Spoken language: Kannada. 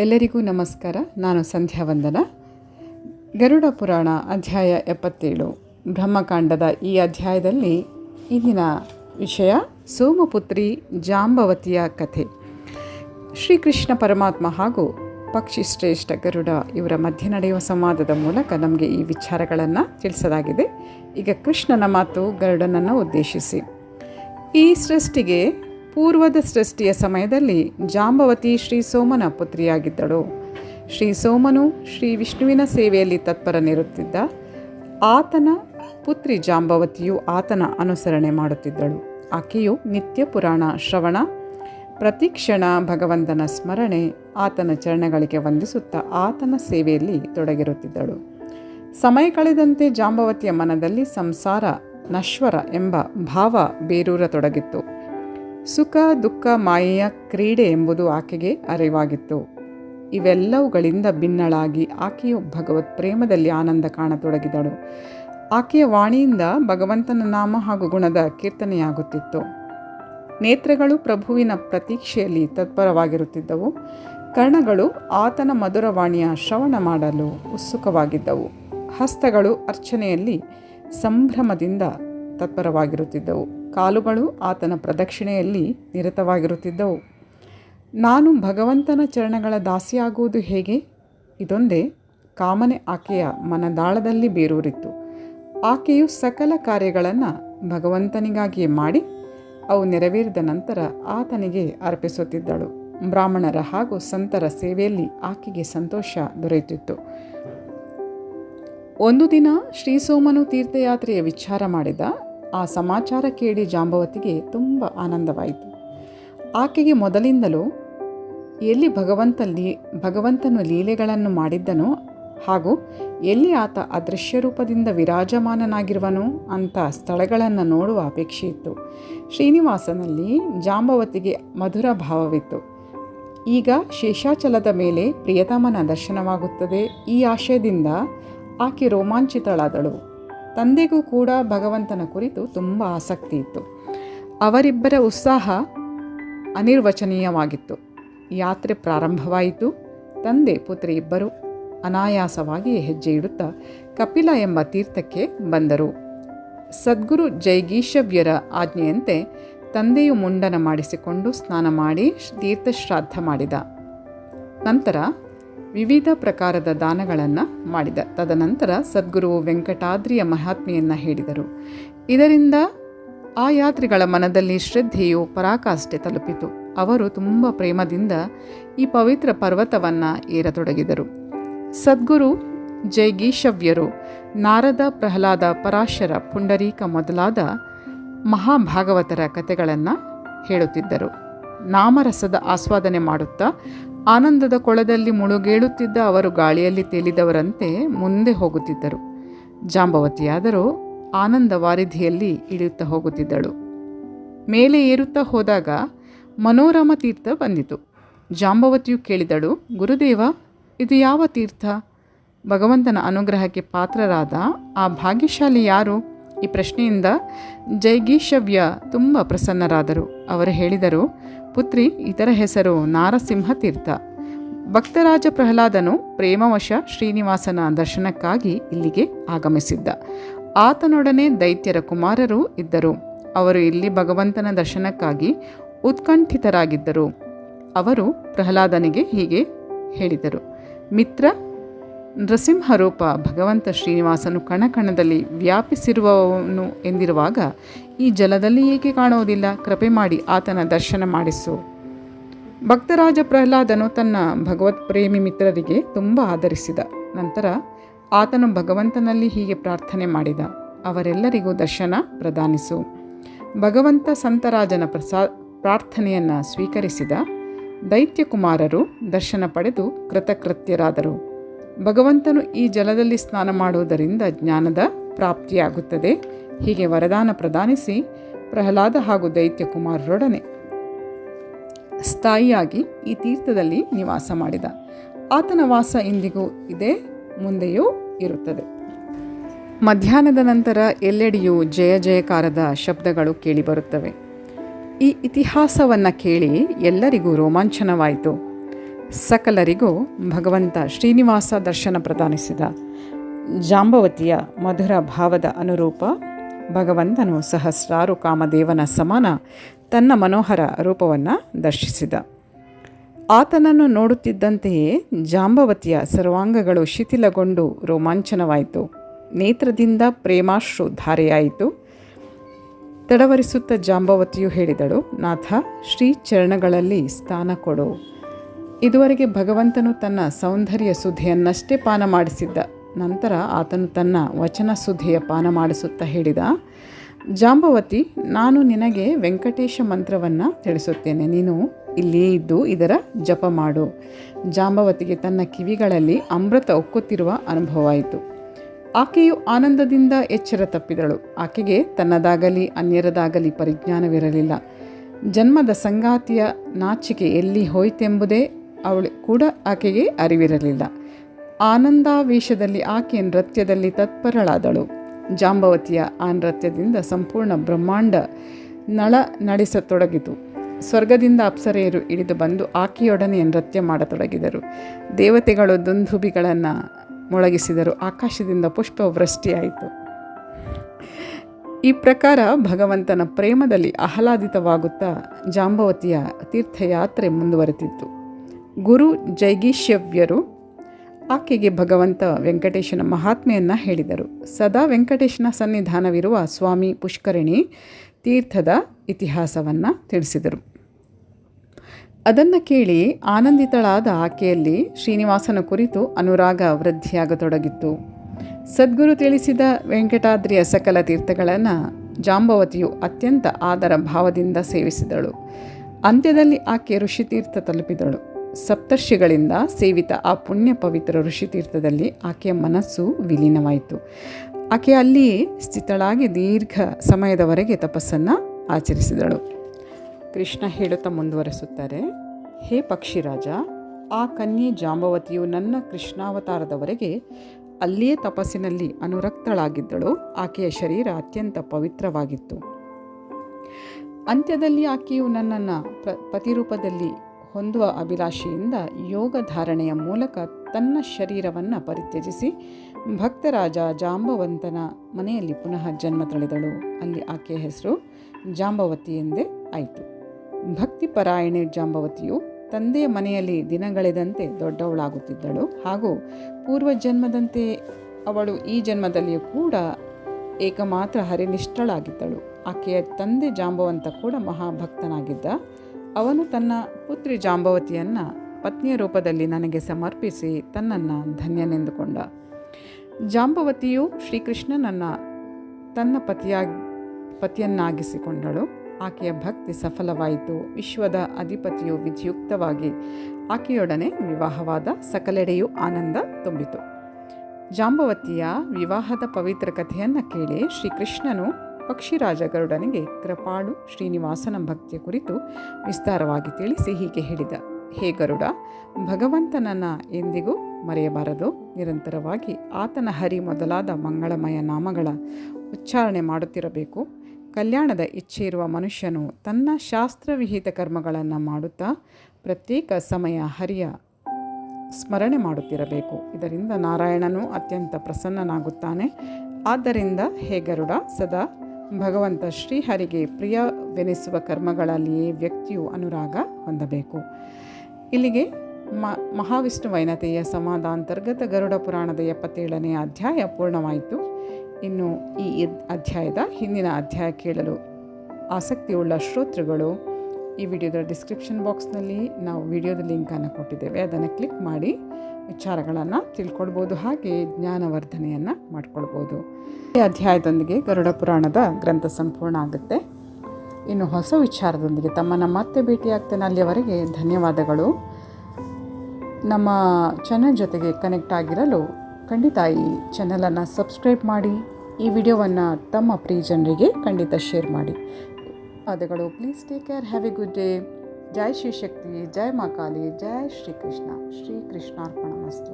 ಎಲ್ಲರಿಗೂ ನಮಸ್ಕಾರ. ನಾನು ಸಂಧ್ಯಾ ವಂದನ. ಗರುಡ ಪುರಾಣ ಅಧ್ಯಾಯ ಎಪ್ಪತ್ತೇಳು. ಬ್ರಹ್ಮಕಾಂಡದ ಈ ಅಧ್ಯಾಯದಲ್ಲಿ ಇಂದಿನ ವಿಷಯ ಸೋಮಪುತ್ರಿ ಜಾಂಬವತಿಯ ಕಥೆ. ಶ್ರೀಕೃಷ್ಣ ಪರಮಾತ್ಮ ಹಾಗೂ ಪಕ್ಷಿ ಶ್ರೇಷ್ಠ ಗರುಡ ಇವರ ಮಧ್ಯೆ ನಡೆಯುವ ಸಂವಾದದ ಮೂಲಕ ನಮಗೆ ಈ ವಿಚಾರಗಳನ್ನು ತಿಳಿಸಲಾಗಿದೆ. ಈಗ ಕೃಷ್ಣನ ಮಾತು ಗರುಡನನ್ನು ಉದ್ದೇಶಿಸಿ. ಈ ಸೃಷ್ಟಿಗೆ ಪೂರ್ವದ ಸೃಷ್ಟಿಯ ಸಮಯದಲ್ಲಿ ಜಾಂಬವತಿ ಶ್ರೀ ಸೋಮನ ಪುತ್ರಿಯಾಗಿದ್ದಳು. ಶ್ರೀ ಸೋಮನು ಶ್ರೀ ವಿಷ್ಣುವಿನ ಸೇವೆಯಲ್ಲಿ ತತ್ಪರನಿರುತ್ತಿದ್ದ ಆತನ ಪುತ್ರಿ ಜಾಂಬವತಿಯು ಆತನ ಅನುಸರಣೆ ಮಾಡುತ್ತಿದ್ದಳು. ಆಕೆಯು ನಿತ್ಯ ಪುರಾಣ, ಶ್ರವಣ, ಪ್ರತಿಕ್ಷಣ, ಭಗವಂತನ ಸ್ಮರಣೆ, ಆತನ ಚರಣಗಳಿಗೆ ವಂದಿಸುತ್ತಾ ಆತನ ಸೇವೆಯಲ್ಲಿ ತೊಡಗಿರುತ್ತಿದ್ದಳು. ಸಮಯ ಕಳೆದಂತೆ ಜಾಂಬವತಿಯ ಮನದಲ್ಲಿ ಸಂಸಾರ, ನಶ್ವರ ಎಂಬ ಭಾವ ಬೇರೂರತೊಡಗಿತ್ತು. ಸುಖ, ದುಃಖ, ಮಾಯೆಯ ಕ್ರೀಡೆ ಎಂಬುದು ಆಕೆಗೆ ಅರಿವಾಗಿತ್ತು. ಇವೆಲ್ಲವುಗಳಿಂದ ಭಿನ್ನಳಾಗಿ ಆಕೆಯು ಭಗವತ್ ಪ್ರೇಮದಲ್ಲಿ ಆನಂದ ಕಾಣತೊಡಗಿದಳು. ಆಕೆಯ ವಾಣಿಯಿಂದ ಭಗವಂತನ ನಾಮ ಹಾಗೂ ಗುಣದ ಕೀರ್ತನೆಯಾಗುತ್ತಿತ್ತು. ನೇತ್ರಗಳು ಪ್ರಭುವಿನ ಪ್ರತೀಕ್ಷೆಯಲ್ಲಿ ತತ್ಪರವಾಗಿರುತ್ತಿದ್ದವು. ಕರ್ಣಗಳು ಆತನ ಮಧುರವಾಣಿಯ ಶ್ರವಣ ಮಾಡಲು ಉತ್ಸುಕವಾಗಿದ್ದವು. ಹಸ್ತಗಳು ಅರ್ಚನೆಯಲ್ಲಿ ಸಂಭ್ರಮದಿಂದ ತತ್ಪರವಾಗಿರುತ್ತಿದ್ದವು. ಕಾಲುಗಳು ಆತನ ಪ್ರದಕ್ಷಿಣೆಯಲ್ಲಿ ನಿರತವಾಗಿರುತ್ತಿದ್ದವು. ನಾನು ಭಗವಂತನ ಚರಣಗಳ ದಾಸಿಯಾಗುವುದು ಹೇಗೆ? ಇದೊಂದೇ ಕಾಮನೆ ಆಕೆಯ ಮನದಾಳದಲ್ಲಿ ಬೇರೂರಿತ್ತು. ಆಕೆಯು ಸಕಲ ಕಾರ್ಯಗಳನ್ನು ಭಗವಂತನಿಗಾಗಿಯೇ ಮಾಡಿ, ಅವು ನೆರವೇರಿದ ನಂತರ ಆತನಿಗೆ ಅರ್ಪಿಸುತ್ತಿದ್ದಳು. ಬ್ರಾಹ್ಮಣರ ಹಾಗೂ ಸಂತರ ಸೇವೆಯಲ್ಲಿ ಆಕೆಗೆ ಸಂತೋಷ ದೊರೆಯುತ್ತಿತ್ತು. ಒಂದು ದಿನ ಶ್ರೀಸೋಮನು ತೀರ್ಥಯಾತ್ರೆಯ ವಿಚಾರ ಮಾಡಿದ ಆ ಸಮಾಚಾರ ಕೇಳಿ ಜಾಂಬವತಿಗೆ ತುಂಬ ಆನಂದವಾಯಿತು. ಆಕೆಗೆ ಮೊದಲಿಂದಲೂ ಎಲ್ಲಿ ಭಗವಂತ ಲೀ ಭಗವಂತನು ಲೀಲೆಗಳನ್ನು ಮಾಡಿದ್ದನೋ ಹಾಗೂ ಎಲ್ಲಿ ಆತ ಅದೃಶ್ಯ ರೂಪದಿಂದ ವಿರಾಜಮಾನನಾಗಿರುವನು ಅಂಥ ಸ್ಥಳಗಳನ್ನು ನೋಡುವ ಅಪೇಕ್ಷೆ ಇತ್ತು. ಶ್ರೀನಿವಾಸನಲ್ಲಿ ಜಾಂಬವತಿಗೆ ಮಧುರ ಭಾವವಿತ್ತು. ಈಗ ಶೇಷಾಚಲದ ಮೇಲೆ ಪ್ರಿಯತಮನ ದರ್ಶನವಾಗುತ್ತದೆ ಈ ಆಶಯದಿಂದ ಆಕೆ ರೋಮಾಂಚಿತಳಾದಳು. ತಂದೆಗೂ ಕೂಡ ಭಗವಂತನ ಕುರಿತು ತುಂಬ ಆಸಕ್ತಿ ಇತ್ತು. ಅವರಿಬ್ಬರ ಉತ್ಸಾಹ ಅನಿರ್ವಚನೀಯವಾಗಿತ್ತು. ಯಾತ್ರೆ ಪ್ರಾರಂಭವಾಯಿತು. ತಂದೆ, ಪುತ್ರಿ ಇಬ್ಬರು ಅನಾಯಾಸವಾಗಿ ಹೆಜ್ಜೆ ಇಡುತ್ತಾ ಕಪಿಲ ಎಂಬ ತೀರ್ಥಕ್ಕೆ ಬಂದರು. ಸದ್ಗುರು ಜೈಗೀಶವ್ಯರ ಆಜ್ಞೆಯಂತೆ ತಂದೆಯು ಮುಂಡನ ಮಾಡಿಸಿಕೊಂಡು ಸ್ನಾನ ಮಾಡಿ ತೀರ್ಥಶ್ರಾದ್ದ ಮಾಡಿದ. ನಂತರ ವಿವಿಧ ಪ್ರಕಾರದ ದಾನಗಳನ್ನು ಮಾಡಿದ. ತದನಂತರ ಸದ್ಗುರು ವೆಂಕಟಾದ್ರಿಯ ಮಹಾತ್ಮೆಯನ್ನು ಹೇಳಿದರು. ಇದರಿಂದ ಆ ಯಾತ್ರಿಗಳ ಮನದಲ್ಲಿ ಶ್ರದ್ಧೆಯು ಪರಾಕಾಷ್ಠೆ ತಲುಪಿತು. ಅವರು ತುಂಬ ಪ್ರೇಮದಿಂದ ಈ ಪವಿತ್ರ ಪರ್ವತವನ್ನು ಏರತೊಡಗಿದರು. ಸದ್ಗುರು ಜೈಗೀಶವ್ಯರು ನಾರದ ಪ್ರಹ್ಲಾದ ಪರಾಶರ ಪುಂಡರೀಕ ಮೊದಲಾದ ಮಹಾಭಾಗವತರ ಕಥೆಗಳನ್ನು ಹೇಳುತ್ತಿದ್ದರು. ನಾಮರಸದ ಆಸ್ವಾದನೆ ಮಾಡುತ್ತಾ ಆನಂದದ ಕೊಳದಲ್ಲಿ ಮುಳುಗೇಳುತ್ತಿದ್ದ ಅವರು ಗಾಳಿಯಲ್ಲಿ ತೇಲಿದವರಂತೆ ಮುಂದೆ ಹೋಗುತ್ತಿದ್ದರು. ಜಾಂಬವತಿಯಾದರೂ ಆನಂದ ವಾರಿಧಿಯಲ್ಲಿ ಇಳಿಯುತ್ತಾ ಹೋಗುತ್ತಿದ್ದಳು. ಮೇಲೆ ಏರುತ್ತಾ ಹೋದಾಗ ಮನೋರಮ ತೀರ್ಥ ಬಂದಿತು. ಜಾಂಬವತಿಯು ಕೇಳಿದಳು, ಗುರುದೇವ, ಇದು ಯಾವ ತೀರ್ಥ? ಭಗವಂತನ ಅನುಗ್ರಹಕ್ಕೆ ಪಾತ್ರರಾದ ಆ ಭಾಗ್ಯಶಾಲಿ ಯಾರು? ಈ ಪ್ರಶ್ನೆಯಿಂದ ಜೈಗೀಶವ್ಯ ತುಂಬ ಪ್ರಸನ್ನರಾದರು. ಅವರು ಹೇಳಿದರು, ಪುತ್ರಿ, ಇತರ ಹೆಸರು ನಾರಸಿಂಹ ತೀರ್ಥ ಭಕ್ತರಾಜ ಪ್ರಹ್ಲಾದನು ಪ್ರೇಮವಶ ಶ್ರೀನಿವಾಸನ ದರ್ಶನಕ್ಕಾಗಿ ಇಲ್ಲಿಗೆ ಆಗಮಿಸಿದ್ದ. ಆತನೊಡನೆ ದೈತ್ಯರ ಕುಮಾರರು ಇದ್ದರು. ಅವರು ಇಲ್ಲಿ ಭಗವಂತನ ದರ್ಶನಕ್ಕಾಗಿ ಉತ್ಕಂಠಿತರಾಗಿದ್ದರು. ಅವರು ಪ್ರಹ್ಲಾದನಿಗೆ ಹೀಗೆ ಹೇಳಿದರು, ಮಿತ್ರ ನೃಸಿಂಹರೂಪ ಭಗವಂತ ಶ್ರೀನಿವಾಸನು ಕಣಕಣದಲ್ಲಿ ವ್ಯಾಪಿಸಿರುವವನು ಎಂದಿರುವಾಗ, ಈ ಜಲದಲ್ಲಿ ಏಕೆ ಕಾಣುವುದಿಲ್ಲ? ಕೃಪೆ ಮಾಡಿ ಆತನ ದರ್ಶನ ಮಾಡಿಸು. ಭಕ್ತರಾಜ ಪ್ರಹ್ಲಾದನು ತನ್ನ ಭಗವತ್ ಪ್ರೇಮಿ ಮಿತ್ರರಿಗೆ ತುಂಬ ಆಧರಿಸಿದ ನಂತರ ಆತನು ಭಗವಂತನಲ್ಲಿ ಹೀಗೆ ಪ್ರಾರ್ಥನೆ ಮಾಡಿದ. ಅವರೆಲ್ಲರಿಗೂ ದರ್ಶನ ಪ್ರದಾನಿಸು. ಭಗವಂತ ಸಂತರಾಜನ ಪ್ರಸಾ, ಪ್ರಾರ್ಥನೆಯನ್ನು ಸ್ವೀಕರಿಸಿದ ದೈತ್ಯಕುಮಾರರು ದರ್ಶನ ಪಡೆದು ಕೃತಕೃತ್ಯರಾದರು. ಭಗವಂತನು ಈ ಜಲದಲ್ಲಿ ಸ್ನಾನ ಮಾಡುವುದರಿಂದ ಜ್ಞಾನದ ಪ್ರಾಪ್ತಿಯಾಗುತ್ತದೆ. ಹೀಗೆ ವರದಾನ ಪ್ರದಾನಿಸಿ ಪ್ರಹ್ಲಾದ ಹಾಗೂ ದೈತ್ಯಕುಮಾರರೊಡನೆ ಸ್ಥಾಯಿಯಾಗಿ ಈ ತೀರ್ಥದಲ್ಲಿ ನಿವಾಸ ಮಾಡಿದ. ಆತನ ವಾಸ ಇಂದಿಗೂ ಇದೆ, ಮುಂದೆಯೂ ಇರುತ್ತದೆ. ಮಧ್ಯಾಹ್ನದ ನಂತರ ಎಲ್ಲೆಡೆಯೂ ಜಯ ಜಯಕಾರದ ಶಬ್ದಗಳು ಕೇಳಿಬರುತ್ತವೆ ಈ ಇತಿಹಾಸವನ್ನು ಕೇಳಿ ಎಲ್ಲರಿಗೂ ರೋಮಾಂಚನವಾಯಿತು. ಸಕಲರಿಗೂ ಭಗವಂತ ಶ್ರೀನಿವಾಸ ದರ್ಶನ ಪ್ರದಾನಿಸಿದ ಜಾಂಬವತಿಯ ಮಧುರ ಭಾವದ ಅನುರೂಪ, ಭಗವಂತನು ಸಹಸ್ರಾರು ಕಾಮದೇವನ ಸಮಾನ ತನ್ನ ಮನೋಹರ ರೂಪವನ್ನು ದರ್ಶಿಸಿದ. ಆತನನ್ನು ನೋಡುತ್ತಿದ್ದಂತೆಯೇ ಜಾಂಬವತಿಯ ಸರ್ವಾಂಗಗಳು ಶಿಥಿಲಗೊಂಡು ರೋಮಾಂಚನವಾಯಿತು. ನೇತ್ರದಿಂದ ಪ್ರೇಮಾಶ್ರು ಧಾರೆಯಾಯಿತು. ತಡವರಿಸುತ್ತ ಜಾಂಬವತಿಯು ಹೇಳಿದಳು, ನಾಥ ಶ್ರೀ ಚರಣಗಳಲ್ಲಿ ಸ್ಥಾನ ಕೊಡು. ಇದುವರೆಗೆ ಭಗವಂತನು ತನ್ನ ಸೌಂದರ್ಯ ಸುದ್ದಿಯನ್ನಷ್ಟೇ ಪಾನ ಮಾಡಿಸಿದ್ದ. ನಂತರ ಆತನು ತನ್ನ ವಚನ ಸುದ್ದಿಯ ಪಾನ ಮಾಡಿಸುತ್ತಾ ಹೇಳಿದ, ಜಾಂಬವತಿ, ನಾನು ನಿನಗೆ ವೆಂಕಟೇಶ ಮಂತ್ರವನ್ನು ತಿಳಿಸುತ್ತೇನೆ. ನೀನು ಇಲ್ಲಿಯೇ ಇದ್ದು ಇದರ ಜಪ ಮಾಡು. ಜಾಂಬವತಿಗೆ ತನ್ನ ಕಿವಿಗಳಲ್ಲಿ ಅಮೃತ ಒಕ್ಕುತ್ತಿರುವ ಅನುಭವವಾಯಿತು. ಆಕೆಯು ಆನಂದದಿಂದ ಎಚ್ಚರ ತಪ್ಪಿದಳು. ಆಕೆಗೆ ತನ್ನದಾಗಲಿ ಅನ್ಯರದಾಗಲಿ ಪರಿಜ್ಞಾನವಿರಲಿಲ್ಲ. ಜನ್ಮದ ಸಂಗಾತಿಯ ನಾಚಿಕೆ ಎಲ್ಲಿ ಹೋಯಿತೆಂಬುದೇ ಅವಳು ಕೂಡ ಆಕೆಗೆ ಅರಿವಿರಲಿಲ್ಲ. ಆನಂದಾವೇಶದಲ್ಲಿ ಆಕೆ ನೃತ್ಯದಲ್ಲಿ ತತ್ಪರಳಾದಳು. ಜಾಂಬವತಿಯ ಆ ನೃತ್ಯದಿಂದ ಸಂಪೂರ್ಣ ಬ್ರಹ್ಮಾಂಡ ನಳ ನಡೆಸತೊಡಗಿತು. ಸ್ವರ್ಗದಿಂದ ಅಪ್ಸರೆಯರು ಇಳಿದು ಬಂದು ಆಕೆಯೊಡನೆ ನೃತ್ಯ ಮಾಡತೊಡಗಿದರು. ದೇವತೆಗಳು ದುಂದುಬಿಗಳನ್ನು ಮೊಳಗಿಸಿದರು. ಆಕಾಶದಿಂದ ಪುಷ್ಪ ವೃಷ್ಟಿಯಾಯಿತು ಈ ಪ್ರಕಾರ ಭಗವಂತನ ಪ್ರೇಮದಲ್ಲಿ ಆಹ್ಲಾದಿತವಾಗುತ್ತಾ ಜಾಂಬವತಿಯ ತೀರ್ಥಯಾತ್ರೆ ಮುಂದುವರೆತಿತ್ತು ಗುರು ಜೈಗೀಶವ್ಯರು ಆಕೆಗೆ ಭಗವಂತ ವೆಂಕಟೇಶನ ಮಹಾತ್ಮೆಯನ್ನು ಹೇಳಿದರು. ಸದಾ ವೆಂಕಟೇಶನ ಸನ್ನಿಧಾನವಿರುವ ಸ್ವಾಮಿ ಪುಷ್ಕರಣಿ ತೀರ್ಥದ ಇತಿಹಾಸವನ್ನು ತಿಳಿಸಿದರು. ಅದನ್ನು ಕೇಳಿ ಆನಂದಿತಳಾದ ಆಕೆಯಲ್ಲಿ ಶ್ರೀನಿವಾಸನ ಕುರಿತು ಅನುರಾಗ ವೃದ್ಧಿಯಾಗತೊಡಗಿತ್ತು. ಸದ್ಗುರು ತಿಳಿಸಿದ ವೆಂಕಟಾದ್ರಿಯ ಸಕಲ ತೀರ್ಥಗಳನ್ನು ಜಾಂಬವತಿಯು ಅತ್ಯಂತ ಆದರ ಭಾವದಿಂದ ಸೇವಿಸಿದಳು. ಅಂತ್ಯದಲ್ಲಿ ಆಕೆ ಋಷಿತೀರ್ಥ ತಲುಪಿದಳು. ಸಪ್ತರ್ಷಿಗಳಿಂದ ಸೇವಿತ ಆ ಪುಣ್ಯ ಪವಿತ್ರ ಋಷಿತೀರ್ಥದಲ್ಲಿ ಆಕೆಯ ಮನಸ್ಸು ವಿಲೀನವಾಯಿತು. ಆಕೆ ಅಲ್ಲಿಯೇ ಸ್ಥಿತಳಾಗಿ ದೀರ್ಘ ಸಮಯದವರೆಗೆ ತಪಸ್ಸನ್ನು ಆಚರಿಸಿದಳು. ಕೃಷ್ಣ ಹೇಳುತ್ತಾ ಮುಂದುವರೆಸುತ್ತಾರೆ, ಹೇ ಪಕ್ಷಿರಾಜ, ಆ ಕನ್ಯೆ ಜಾಂಬವತಿಯು ನನ್ನ ಕೃಷ್ಣಾವತಾರದವರೆಗೆ ಅಲ್ಲಿಯೇ ತಪಸ್ಸಿನಲ್ಲಿ ಅನುರಕ್ತಳಾಗಿದ್ದಳು. ಆಕೆಯ ಶರೀರ ಅತ್ಯಂತ ಪವಿತ್ರವಾಗಿತ್ತು. ಅಂತ್ಯದಲ್ಲಿ ಆಕೆಯು ನನ್ನನ್ನು ಪ್ರ ಪತಿರೂಪದಲ್ಲಿ ಹೊಂದುವ ಅಭಿಲಾಷೆಯಿಂದ ಯೋಗ ಧಾರಣೆಯ ಮೂಲಕ ತನ್ನ ಶರೀರವನ್ನು ಪರಿತ್ಯಜಿಸಿ ಭಕ್ತರಾಜ ಜಾಂಬವಂತನ ಮನೆಯಲ್ಲಿ ಪುನಃ ಜನ್ಮ ತಳೆದಳು. ಅಲ್ಲಿ ಆಕೆಯ ಹೆಸರು ಜಾಂಬವತಿ ಎಂದೇ ಆಯಿತು. ಭಕ್ತಿಪರಾಯಣೆ ಜಾಂಬವತಿಯು ತಂದೆಯ ಮನೆಯಲ್ಲಿ ದಿನಗಳೆದಂತೆ ದೊಡ್ಡವಳಾಗುತ್ತಿದ್ದಳು. ಹಾಗೂ ಪೂರ್ವ ಜನ್ಮದಂತೆ ಅವಳು ಈ ಜನ್ಮದಲ್ಲಿಯೂ ಕೂಡ ಏಕಮಾತ್ರ ಹರಿನಿಷ್ಠಳಾಗಿದ್ದಳು. ಆಕೆಯ ತಂದೆ ಜಾಂಬವಂತ ಕೂಡ ಮಹಾಭಕ್ತನಾಗಿದ್ದ ಅವನು ತನ್ನ ಪುತ್ರಿ ಜಾಂಬವತಿಯನ್ನು ಪತ್ನಿಯ ರೂಪದಲ್ಲಿ ನನಗೆ ಸಮರ್ಪಿಸಿ ತನ್ನನ್ನು ಧನ್ಯನೆಂದುಕೊಂಡ. ಜಾಂಬವತಿಯು ಶ್ರೀಕೃಷ್ಣನನ್ನು ತನ್ನ ಪತಿಯಾಗಿ ಪತಿಯನ್ನಾಗಿಸಿಕೊಂಡಳು. ಆಕೆಯ ಭಕ್ತಿ ಸಫಲವಾಯಿತು. ವಿಶ್ವದ ಅಧಿಪತಿಯು ವಿಧಿಯುಕ್ತವಾಗಿ ಆಕೆಯೊಡನೆ ವಿವಾಹವಾದ ಸಕಲೆಡೆಯೂ ಆನಂದ ತುಂಬಿತು. ಜಾಂಬವತಿಯ ವಿವಾಹದ ಪವಿತ್ರ ಕಥೆಯನ್ನು ಕೇಳಿ ಶ್ರೀಕೃಷ್ಣನು ಪಕ್ಷಿರಾಜ ಗರುಡನಿಗೆ ಕೃಪಾಳು ಶ್ರೀನಿವಾಸನ ಭಕ್ತಿಯ ಕುರಿತು ವಿಸ್ತಾರವಾಗಿ ತಿಳಿಸಿ ಹೀಗೆ ಹೇಳಿದ, ಹೇ ಗರುಡ, ಭಗವಂತನನ್ನ ಎಂದಿಗೂ ಮರೆಯಬಾರದು. ನಿರಂತರವಾಗಿ ಆತನ ಹರಿ ಮೊದಲಾದ ಮಂಗಳಮಯ ನಾಮಗಳ ಉಚ್ಚಾರಣೆ ಮಾಡುತ್ತಿರಬೇಕು. ಕಲ್ಯಾಣದ ಇಚ್ಛೆ ಇರುವ ಮನುಷ್ಯನು ತನ್ನ ಶಾಸ್ತ್ರವಿಹಿತ ಕರ್ಮಗಳನ್ನು ಮಾಡುತ್ತಾ ಪ್ರತ್ಯೇಕ ಸಮಯ ಹರಿಯ ಸ್ಮರಣೆ ಮಾಡುತ್ತಿರಬೇಕು. ಇದರಿಂದ ನಾರಾಯಣನು ಅತ್ಯಂತ ಪ್ರಸನ್ನನಾಗುತ್ತಾನೆ. ಆದ್ದರಿಂದ ಹೇ ಗರುಡ, ಸದಾ ಭಗವಂತ ಶ್ರೀಹರಿಗೆ ಪ್ರಿಯವೆನಿಸುವ ಕರ್ಮಗಳಲ್ಲಿಯೇ ವ್ಯಕ್ತಿಯು ಅನುರಾಗ ಹೊಂದಬೇಕು. ಇಲ್ಲಿಗೆ ಮ, ಮಹಾವಿಷ್ಣು ವೈನತೆಯ ಸಮಾಧಾಂತರ್ಗತ ಗರುಡ ಪುರಾಣದ ಎಪ್ಪತ್ತೇಳನೇ ಅಧ್ಯಾಯ ಪೂರ್ಣವಾಯಿತು. ಇನ್ನು ಈ ಅಧ್ಯಾಯದ ಹಿಂದಿನ ಅಧ್ಯಾಯ ಕೇಳಲು ಆಸಕ್ತಿಯುಳ್ಳ ಶ್ರೋತೃಗಳು ಈ ವಿಡಿಯೋದ ಡಿಸ್ಕ್ರಿಪ್ಷನ್ ಬಾಕ್ಸ್ನಲ್ಲಿ ನಾವು ವಿಡಿಯೋದ ಲಿಂಕನ್ನು ಕೊಟ್ಟಿದ್ದೇವೆ. ಅದನ್ನು ಕ್ಲಿಕ್ ಮಾಡಿ ವಿಚಾರಗಳನ್ನು ತಿಳ್ಕೊಳ್ಬೋದು ಹಾಗೆ ಜ್ಞಾನವರ್ಧನೆಯನ್ನು ಮಾಡ್ಕೊಳ್ಬೋದು. ಈ ಅಧ್ಯಾಯದೊಂದಿಗೆ ಗರುಡ ಪುರಾಣದ ಗ್ರಂಥ ಸಂಪೂರ್ಣ ಆಗುತ್ತೆ. ಇನ್ನು ಹೊಸ ವಿಚಾರದೊಂದಿಗೆ ತಮ್ಮನ್ನು ಮತ್ತೆ ಭೇಟಿಯಾಗ್ತೇನೆ. ಅಲ್ಲಿಯವರೆಗೆ ಧನ್ಯವಾದಗಳು. ನಮ್ಮ ಚಾನಲ್ ಜೊತೆಗೆ ಕನೆಕ್ಟ್ ಆಗಿರಲು ಖಂಡಿತ ಈ ಚಾನಲನ್ನು ಸಬ್ಸ್ಕ್ರೈಬ್ ಮಾಡಿ. ಈ ವಿಡಿಯೋವನ್ನು ತಮ್ಮ ಪ್ರಿಯ ಜನರಿಗೆ ಖಂಡಿತ ಶೇರ್ ಮಾಡಿ. ಧನ್ಯವಾದಗಳು please take care have a good day ಜೈ ಶ್ರೀ ಶಕ್ತಿ ಜೈ ಮಾ ಕಾಳಿ ಜೈ ಶ್ರೀಕೃಷ್ಣ ಶ್ರೀಕೃಷ್ಣಾರ್ಪಣ ಮಸ್ತು